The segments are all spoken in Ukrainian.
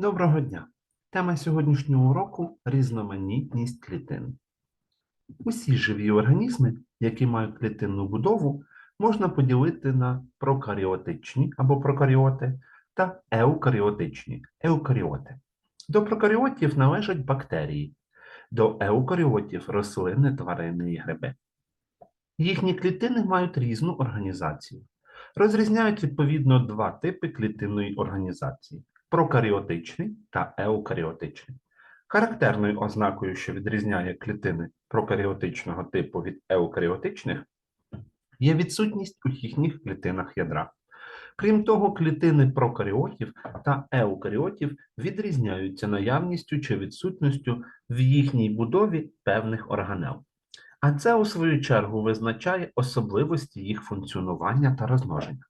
Доброго дня! Тема сьогоднішнього уроку різноманітність клітин. Усі живі організми, які мають клітинну будову, можна поділити на прокаріотичні або прокаріоти та еукаріотичні еукаріоти. До прокаріотів належать бактерії, до еукаріотів рослини, тварини і гриби. Їхні клітини мають різну організацію. Розрізняють відповідно два типи клітинної організації прокаріотичний та еукаріотичний. Характерною ознакою, що відрізняє клітини прокаріотичного типу від еукаріотичних, є відсутність у їхніх клітинах ядра. Крім того, клітини прокаріотів та еукаріотів відрізняються наявністю чи відсутністю в їхній будові певних органел. А це, у свою чергу, визначає особливості їх функціонування та розмноження.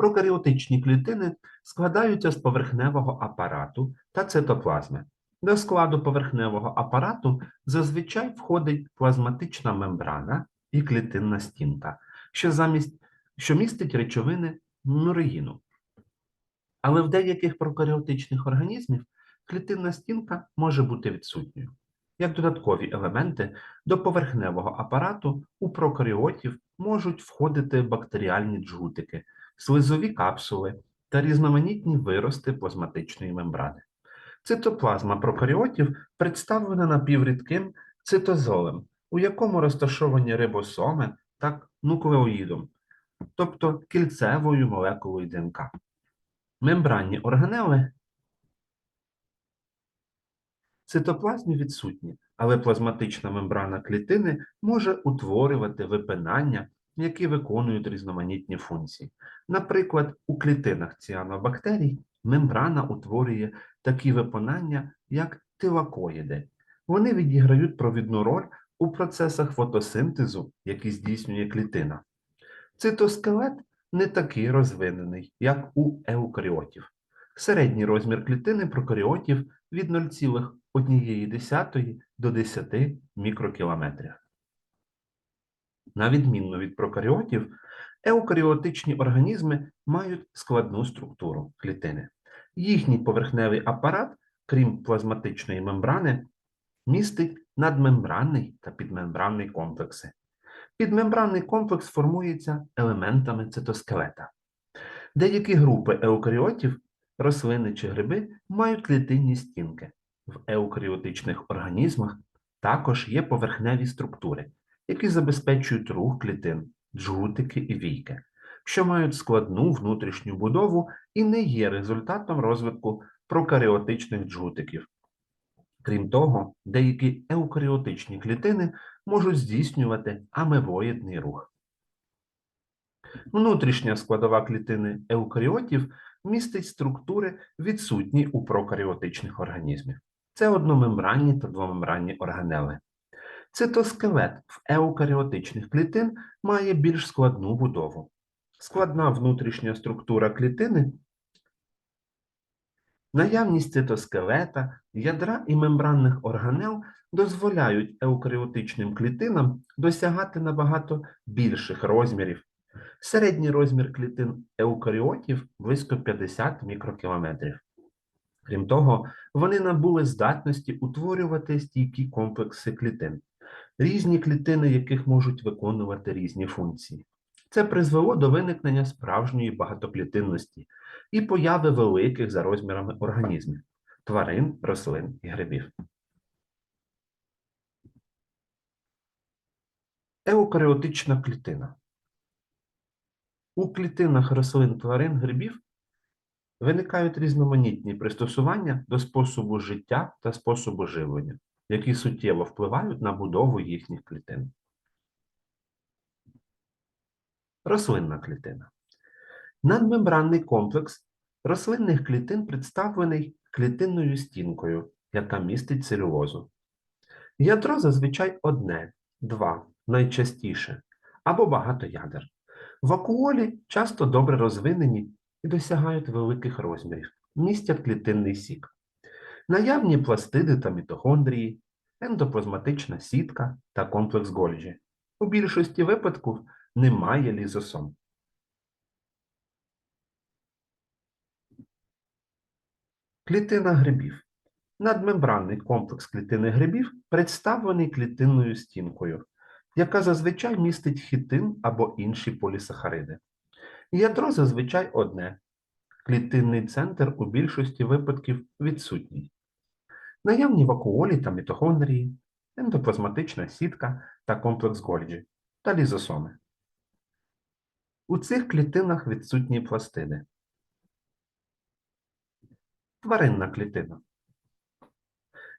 Прокаріотичні клітини складаються з поверхневого апарату та цитоплазми. До складу поверхневого апарату зазвичай входить плазматична мембрана і клітинна стінка, що, замість, що містить речовини мюреїну. Але в деяких прокаріотичних організмів клітинна стінка може бути відсутньою. Як додаткові елементи до поверхневого апарату у прокаріотів можуть входити бактеріальні джгутики, слизові капсули та різноманітні вирости плазматичної мембрани. Цитоплазма прокаріотів представлена напіврідким цитозолем, у якому розташовані рибосоми та нуклеоїдом, тобто кільцевою молекулою ДНК. Мембранні органели цитоплазмі відсутні, але плазматична мембрана клітини може утворювати випинання, які виконують різноманітні функції. Наприклад, у клітинах ціанобактерій мембрана утворює такі випинання, як тилакоїди. Вони відіграють провідну роль у процесах фотосинтезу, які здійснює клітина. Цитоскелет не такий розвинений, як у еукаріотів. Середній розмір клітини прокаріотів від 0,1 до 10 мікрокілометрів. На відмінно від прокаріотів, еукаріотичні організми мають складну структуру клітини. Їхній поверхневий апарат, крім плазматичної мембрани, містить надмембранний та підмембранний комплекси. Підмембранний комплекс формується елементами цитоскелета. Деякі групи еукаріотів, рослини чи гриби, мають клітинні стінки. В еукаріотичних організмах також є поверхневі структури, які забезпечують рух клітин, джгутики і війки, що мають складну внутрішню будову і не є результатом розвитку прокаріотичних джгутиків. Крім того, деякі еукаріотичні клітини можуть здійснювати амебоїдний рух. Внутрішня складова клітини еукаріотів містить структури, відсутні у прокаріотичних організмів. Це одномембранні та двомембранні органели. Цитоскелет в еукаріотичних клітин має більш складну будову. Складна внутрішня структура клітини, наявність цитоскелета, ядра і мембранних органел дозволяють еукаріотичним клітинам досягати набагато більших розмірів. Середній розмір клітин еукаріотів близько 50 мікрокілометрів. Крім того, вони набули здатності утворювати стійкі комплекси клітин, різні клітини яких можуть виконувати різні функції. Це призвело до виникнення справжньої багатоклітинності і появи великих за розмірами організмів тварин, рослин і грибів. Еукаріотична клітина. У клітинах рослин, тварин, грибів виникають різноманітні пристосування до способу життя та способу живлення, які суттєво впливають на будову їхніх клітин. Рослинна клітина. Надмембранний комплекс рослинних клітин представлений клітинною стінкою, яка містить целюлозу. Ядро зазвичай одне, два, найчастіше, або багато ядер. Вакуолі часто добре розвинені і досягають великих розмірів, містять клітинний сік. Наявні пластиди та мітохондрії, ендоплазматична сітка та комплекс Гольджі. У більшості випадків немає лізосом. Клітина грибів. Надмембранний комплекс клітини грибів представлений клітинною стінкою, яка зазвичай містить хітин або інші полісахариди. Ядро зазвичай одне. Клітинний центр у більшості випадків відсутній. Наявні вакуолі та мітохондрії, ендоплазматична сітка та комплекс Гольджі та лізосоми. У цих клітинах відсутні пластиди. Тваринна клітина.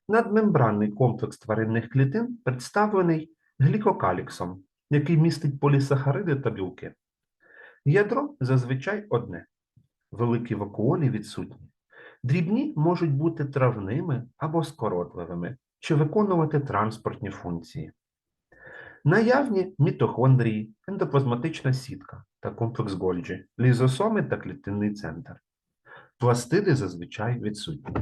Надмембранний комплекс тваринних клітин представлений глікокаліксом, який містить полісахариди та білки. Ядро зазвичай одне. Великі вакуолі відсутні. Дрібні можуть бути травними або скоротливими чи виконувати транспортні функції. Наявні мітохондрії, ендоплазматична сітка та комплекс Гольджі, лізосоми та клітинний центр. Пластиди зазвичай відсутні.